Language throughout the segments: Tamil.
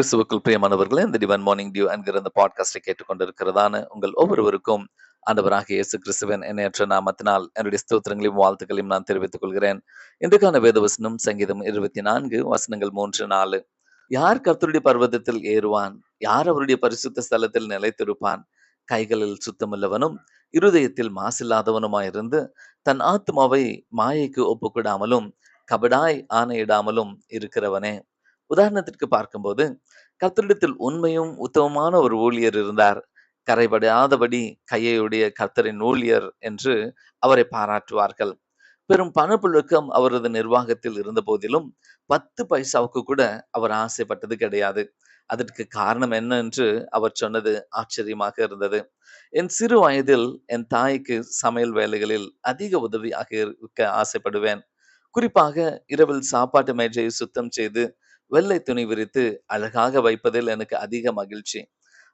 கிறிஸ்துவுக்குள் பிரியமானவர்களே இந்த டிவன் மார்னிங் டியூ என்கிற இந்த பாட்காஸ்டை கேட்டுக்கொண்டிருக்கிறதான உங்கள் ஒவ்வொருவருக்கும் ஆண்டவராக இயேசு கிறிஸ்துவன் எண்ணற்ற நாமத்தினால் என்னுடைய ஸ்தோத்திரங்களையும் வாழ்த்துக்களையும் நான் தெரிவித்துக் கொள்கிறேன். இன்றைக்கான வேதவசனம் சங்கீதம் இருபத்தி நான்கு வசனங்கள் மூன்று நாலு. யார் கர்த்தருடைய பர்வதத்தில் ஏறுவான்? யார் அவருடைய பரிசுத்த ஸ்தலத்தில் நிலைத்திருப்பான்? கைகளில் சுத்தமுள்ளவனும் இருதயத்தில் மாசில்லாதவனுமாயிருந்து தன் ஆத்மாவை மாயைக்கு ஒப்புக்கிடாமலும் கபடாய் ஆணையிடாமலும் இருக்கிறவனே. உதாரணத்திற்கு பார்க்கும்போது கர்த்தரிடத்தில் உண்மையும் உத்தமமான ஒரு ஊழியர் இருந்தார். கரைபடாதபடி கையையுடைய கர்த்தரின் ஊழியர் என்று அவரை பாராட்டுவார்கள். பெரும் பணப்புழக்கம் அவரது நிர்வாகத்தில் இருந்த போதிலும் பத்து பைசாவுக்கு கூட அவர் ஆசைப்பட்டது கிடையாது. அதற்கு காரணம் என்ன என்று அவர் சொன்னது ஆச்சரியமாக இருந்தது. என் சிறு வயதில் என் தாய்க்கு சமையல் வேலைகளில் அதிக உதவியாக இருக்க ஆசைப்படுவேன். குறிப்பாக இரவில் சாப்பாட்டு மேஜையை சுத்தம் செய்து வெள்ளை துணி விரித்து அழகாக வைப்பதில் எனக்கு அதிக மகிழ்ச்சி.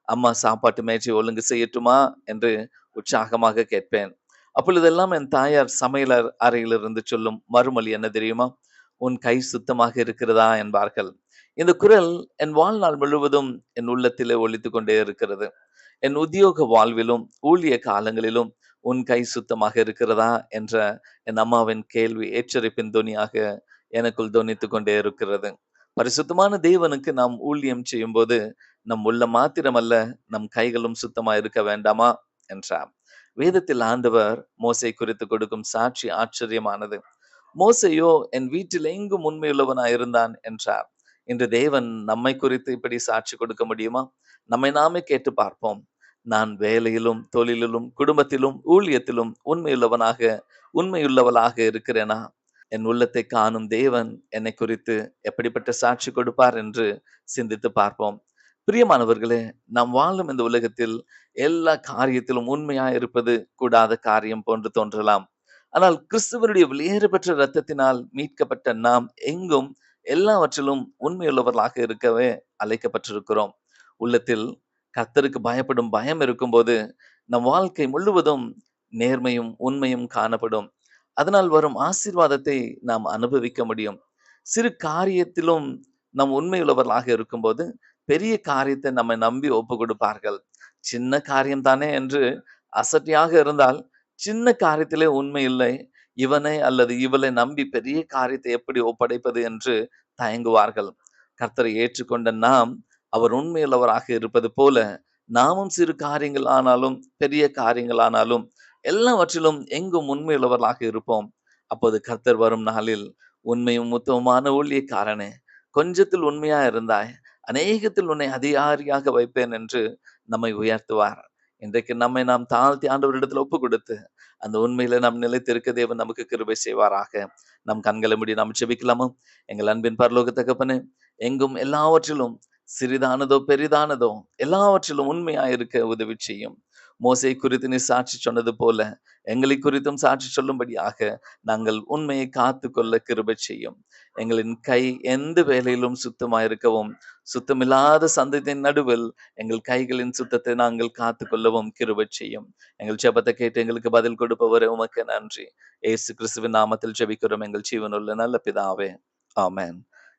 அம்மா சாப்பாட்டு மேஜை ஒழுங்கு செய்யட்டுமா? என்று உற்சாகமாக கேட்பேன். அப்பொழுதெல்லாம் என் தாயார் சமையலர் அறையிலிருந்து சொல்லும் மறுமொழி என்ன தெரியுமா? உன் கை சுத்தமாக இருக்கிறதா? என்பார்கள். இந்த குரல் என் வாழ்நாள் முழுவதும் என் உள்ளத்திலே ஒழித்து கொண்டே இருக்கிறது. என் உத்தியோக வாழ்விலும் ஊழிய காலங்களிலும் உன் கை சுத்தமாக இருக்கிறதா? என்ற என் அம்மாவின் கேள்வி எச்சரிப்பின் துணியாக எனக்குள் துணித்து கொண்டே இருக்கிறது. பரிசுத்தமான தேவனுக்கு நாம் ஊழியம் செய்யும் போது நம் உள்ள மாத்திரமல்ல நம் கைகளும் சுத்தமா இருக்க வேண்டாமா? என்றார். வேதத்தில் ஆண்டவர் மோசை குறித்து கொடுக்கும் சாட்சி ஆச்சரியமானது. மோசையோ என் வீட்டில் எங்கும் உண்மையுள்ளவனாய் இருந்தான் என்றார். இன்று தேவன் நம்மை குறித்து இப்படி சாட்சி கொடுக்க முடியுமா? நம்மை நாமே கேட்டு பார்ப்போம். நான் வேலையிலும் தொழிலிலும் குடும்பத்திலும் ஊழியத்திலும் உண்மையுள்ளவனாக உண்மையுள்ளவளாக இருக்கிறேனா? என் உள்ளத்தை காணும் தேவன் என்னை குறித்து எப்படிப்பட்ட சாட்சி கொடுப்பார் என்று சிந்தித்து பார்ப்போம். பிரியமானவர்களே நாம் வாழும் இந்த உலகத்தில் எல்லா காரியத்திலும் உண்மையா இருப்பது கூடாத காரியம் போன்று தோன்றலாம். ஆனால் கிறிஸ்துவனுடைய வெளியேறு பெற்ற இரத்தத்தினால் மீட்கப்பட்ட நாம் எங்கும் எல்லாவற்றிலும் உண்மையுள்ளவர்களாக இருக்கவே அழைக்கப்பட்டிருக்கிறோம். உள்ளத்தில் கத்தருக்கு பயப்படும் பயம் இருக்கும்போது நம் வாழ்க்கை முழுவதும் நேர்மையும் உண்மையும் காணப்படும். அதனால் வரும் ஆசீர்வாதத்தை நாம் அனுபவிக்க முடியும். சிறு காரியத்திலும் நம் உண்மையுள்ளவர்களாக இருக்கும்போது பெரிய காரியத்தை நம்மை நம்பி ஒப்பு கொடுப்பார்கள் சின்ன காரியம் தானே என்று அசட்டியாக இருந்தால் சின்ன காரியத்திலே உண்மை இல்லை. இவனை அல்லது இவளை நம்பி பெரிய காரியத்தை எப்படி ஒப்படைப்பது என்று தயங்குவார்கள். கர்த்தரை ஏற்றுக்கொண்ட நாம் அவர் உண்மையுள்ளவராக இருப்பது போல நாமும் சிறு காரியங்கள் ஆனாலும் பெரிய காரியங்கள் ஆனாலும் எல்லாவற்றிலும் எங்கும் உண்மையுள்ளவர்களாக இருப்போம். அப்போது கர்த்தர் வரும் நாளில் உண்மையும் உத்தமமான ஊழியக்காரனே கொஞ்சத்தில் உண்மையா இருந்தாய் அநேகத்தில் உன்னை அதிகாரியாக வைப்பேன் என்று நம்மை உயர்த்துவார். இன்றைக்கு நம்மை நாம் தாழ்த்தி ஆண்டவரிடத்தில் ஒப்பு கொடுத்து அந்த உண்மையில நாம் நிலைத்திருக்க தேவன் நமக்கு கிருபை செய்வாராக. நம் கண்களை முடி நாம் செபிக்கலாமோ எங்கள் அன்பின் பரலோக தகப்பனே எங்கும் எல்லாவற்றிலும் சிறிதானதோ பெரிதானதோ எல்லாவற்றிலும் உண்மையா இருக்க உதவி செய்யும். மோசை குறித்து நீ சாட்சி சொன்னது போல எங்களை குறித்தும் சாட்சி சொல்லும்படியாக நாங்கள் உண்மையை காத்து கொள்ள கிருபை செய்யும். எங்களின் கை எந்த வேலையிலும் சுத்தமாயிருக்கவும் சுத்தமில்லாத சந்தத்தின் நடுவில் எங்கள் கைகளின் சுத்தத்தை நாங்கள் காத்து கொள்ளவும் கிருபை செய்யும். எங்கள் ஜபத்தை கேட்டு எங்களுக்கு பதில் கொடுப்பவரே உமக்கு நன்றி. ஏசு கிறிஸ்துவின் நாமத்தில் ஜெபிக்கிறோம். எங்கள் ஜீவனுள்ள நல்ல பிதாவே. ஆமேன்.